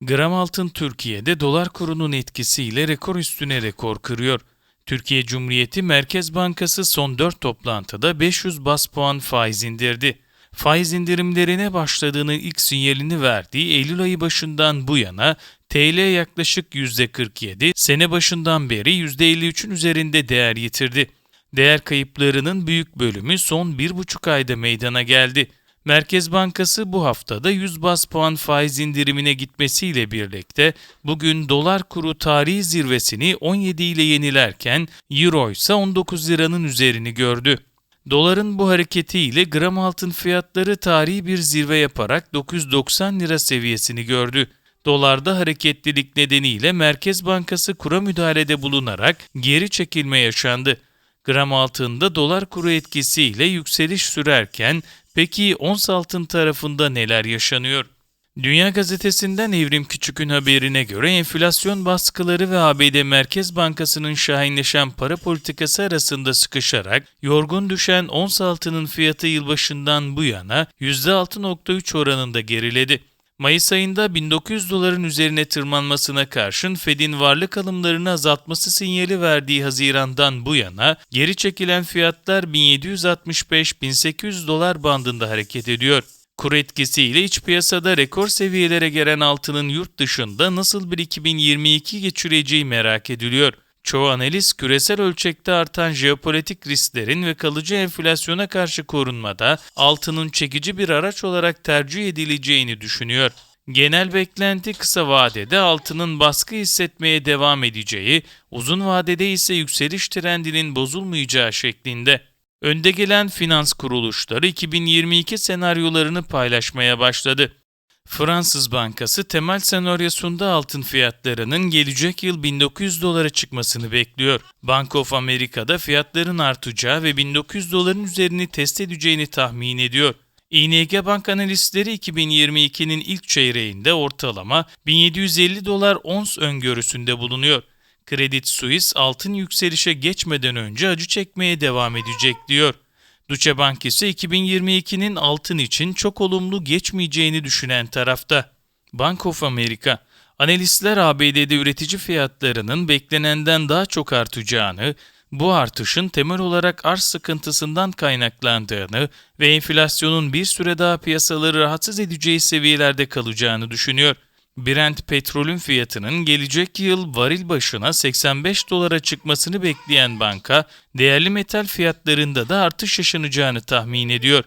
Gram altın Türkiye'de dolar kurunun etkisiyle rekor üstüne rekor kırıyor. Türkiye Cumhuriyeti Merkez Bankası son 4 toplantıda 500 bas puan faiz indirdi. Faiz indirimlerine başladığını ilk sinyalini verdiği Eylül ayı başından bu yana TL yaklaşık %47, sene başından beri %53'ün üzerinde değer yitirdi. Değer kayıplarının büyük bölümü son 1,5 ayda meydana geldi. Merkez Bankası bu haftada 100 bas puan faiz indirimine gitmesiyle birlikte bugün dolar kuru tarihi zirvesini 17 ile yenilerken euro ise 19 liranın üzerini gördü. Doların bu hareketiyle gram altın fiyatları tarihi bir zirve yaparak 990 lira seviyesini gördü. Dolarda hareketlilik nedeniyle Merkez Bankası kura müdahalede bulunarak geri çekilme yaşandı. Gram altında dolar kuru etkisiyle yükseliş sürerken peki ons altın tarafında neler yaşanıyor? Dünya Gazetesi'nden Evrim Küçük'ün haberine göre enflasyon baskıları ve ABD Merkez Bankası'nın şahinleşen para politikası arasında sıkışarak yorgun düşen ons altının fiyatı yılbaşından bu yana %6.3 oranında geriledi. Mayıs ayında 1900 doların üzerine tırmanmasına karşın Fed'in varlık alımlarını azaltması sinyali verdiği Haziran'dan bu yana geri çekilen fiyatlar 1765-1800 dolar bandında hareket ediyor. Kur etkisiyle iç piyasada rekor seviyelere gelen altının yurt dışında nasıl bir 2022 geçireceği merak ediliyor. Çoğu analiz küresel ölçekte artan jeopolitik risklerin ve kalıcı enflasyona karşı korunmada altının çekici bir araç olarak tercih edileceğini düşünüyor. Genel beklenti kısa vadede altının baskı hissetmeye devam edeceği, uzun vadede ise yükseliş trendinin bozulmayacağı şeklinde. Önde gelen finans kuruluşları 2022 senaryolarını paylaşmaya başladı. Fransız Bankası temel senaryosunda altın fiyatlarının gelecek yıl 1900 dolara çıkmasını bekliyor. Bank of America'da fiyatların artacağı ve 1900 doların üzerini test edeceğini tahmin ediyor. ING Bank analistleri 2022'nin ilk çeyreğinde ortalama 1750 dolar ons öngörüsünde bulunuyor. Credit Suisse altın yükselişe geçmeden önce acı çekmeye devam edecek diyor. Deutsche Bank ise 2022'nin altın için çok olumlu geçmeyeceğini düşünen tarafta. Bank of America, analistler ABD'de üretici fiyatlarının beklenenden daha çok artacağını, bu artışın temel olarak arz sıkıntısından kaynaklandığını ve enflasyonun bir süre daha piyasaları rahatsız edeceği seviyelerde kalacağını düşünüyor. Brent petrolün fiyatının gelecek yıl varil başına 85 dolara çıkmasını bekleyen banka, değerli metal fiyatlarında da artış yaşanacağını tahmin ediyor.